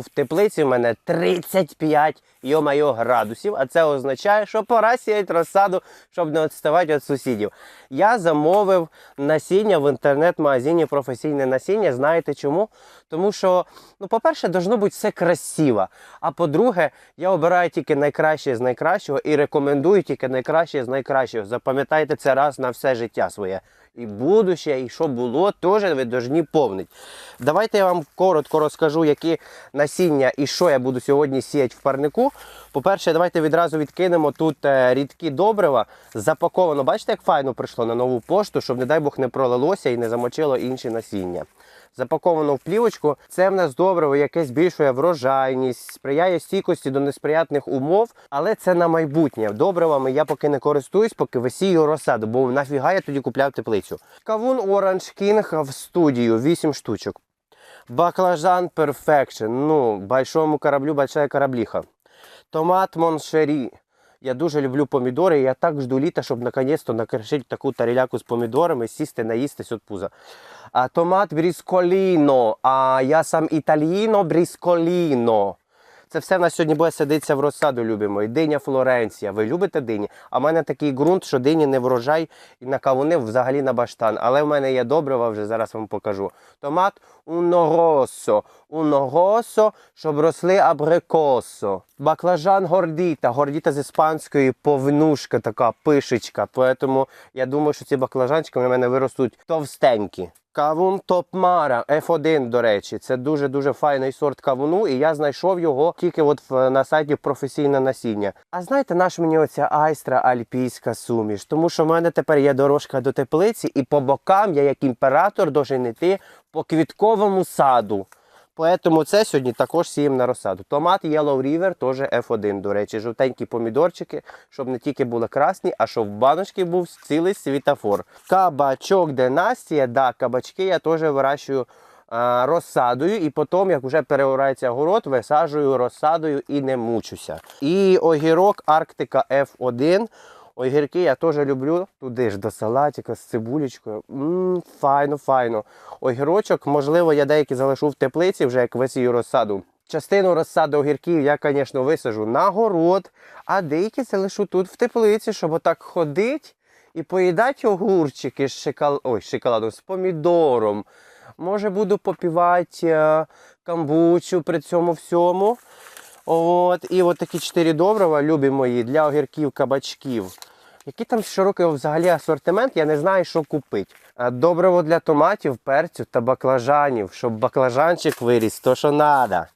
В теплиці в мене 35 йо-майо градусів, а це означає, що пора сіяти розсаду, щоб не відставати від сусідів. Я замовив насіння в інтернет-магазині професійне насіння. Знаєте чому? Тому що, ну, по-перше, должно бути все красиво. А по-друге, я обираю тільки найкраще з найкращого і рекомендую тільки найкраще з найкращого. Запам'ятайте це раз на все життя своє. І будуще, і що було, теж ви повнити. Давайте я вам коротко розкажу, які насіння і що я буду сьогодні сіяти в парнику. По-перше, давайте відразу відкинемо тут е, рідкі добрива. Запаковано, бачите, як файно прийшло на нову пошту, щоб, не дай Бог, не пролилося і не замочило інші насіння. Запаковано в плівочку. Це в нас добриво, яке збільшує врожайність, сприяє стійкості до несприятних умов, але це на майбутнє. Добривами я поки не користуюсь, поки висію розсаду, бо нафіга я тоді купляв теплицю. Кавун Orange King в студію 8 штучок. Баклажан Perfection. Ну, большому кораблю большая кораблиха. Томат Моншері. Я дуже люблю помідори. Я так жду літа, щоб наконець-то накришити таку таріляку з помідорами, сісти, наїстись от пуза. А томат брісколіно. А я сам італіно брісколіно. Це все на сьогодні буде садитися в розсаду, любимо. І диня Флоренція. Ви любите дині? А в мене такий ґрунт, що дині не врожай і на кавуни взагалі на баштан. Але в мене є добрива, вже зараз вам покажу. Томат уноросо. Уноросо, щоб росли абрикосо. Баклажан гордіта. Гордіта з іспанської повнушка, така пишечка. Тому я думаю, що ці баклажанчики на мене виростуть товстенькі. Кавун Топмара F1, до речі, це дуже-дуже файний сорт кавуну, і я знайшов його тільки от на сайті професійне насіння. А знаєте, наш мені оця айстра альпійська суміш? Тому що в мене тепер є дорожка до теплиці, і по бокам я як імператор должен йти по квітковому саду. Поэтому це сьогодні також сіємо на розсаду. Томат Yellow River теж F1, до речі, жовтенькі помідорчики, щоб не тільки були красні, а щоб в баночці був цілий світофор. Кабачок династія, да, кабачки я теж вирощую а, розсадою, і потім, як вже переорається город, висаджую розсадою і не мучуся. І огірок Арктика F1. Огірки я теж люблю туди ж до салатика з цибулечкою. Ммм, файно, файно. Огірочок, можливо, я деякі залишу в теплиці, вже як висію розсаду. Частину розсаду огірків я, звісно, висажу на город, а деякі залишу тут в теплиці, щоб отак ходити і поїдати огурчики з шокол... Ой, шоколадом, з помідором. Може, буду попівати е, камбучу при цьому всьому. От, і от такі чотири добрива, любі мої, для огірків, кабачків. Який там широкий взагалі асортимент, я не знаю, що купити. А Добриво для томатів, перцю та баклажанів, щоб баклажанчик виріс, то що треба.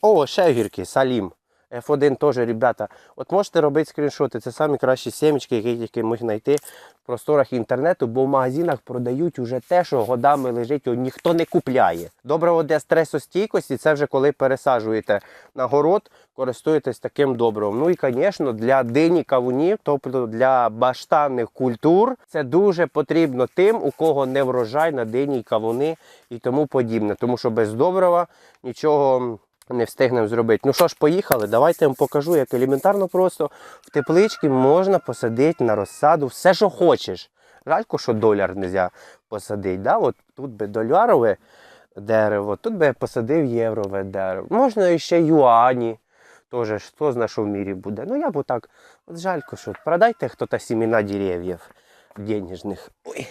О, ще огірки, салім. F1 теж, ребята. От можете робити скріншоти. Це самі кращі сімечки, які тільки можна знайти в просторах інтернету, бо в магазинах продають уже те, що годами лежить, ніхто не купляє. Добриво для стресостійкості це вже коли пересаджуєте на город, користуєтесь таким добривом. Ну і, звісно, для дині кавунів, тобто для баштанних культур, це дуже потрібно тим, у кого не врожай на дині кавуни і тому подібне. Тому що без добрива нічого не встигнемо зробити. Ну що ж, поїхали. Давайте я вам покажу, як елементарно просто в тепличці можна посадити на розсаду все, що хочеш. Жалько, що доляр не можна посадити. Да? От тут би долярове дерево, тут би я посадив єврове дерево. Можна ще юані. Тоже, хто знає, що в мірі буде. Ну я б так, от жалько, що продайте хто-то сімена дерев'їв денежних. Ой.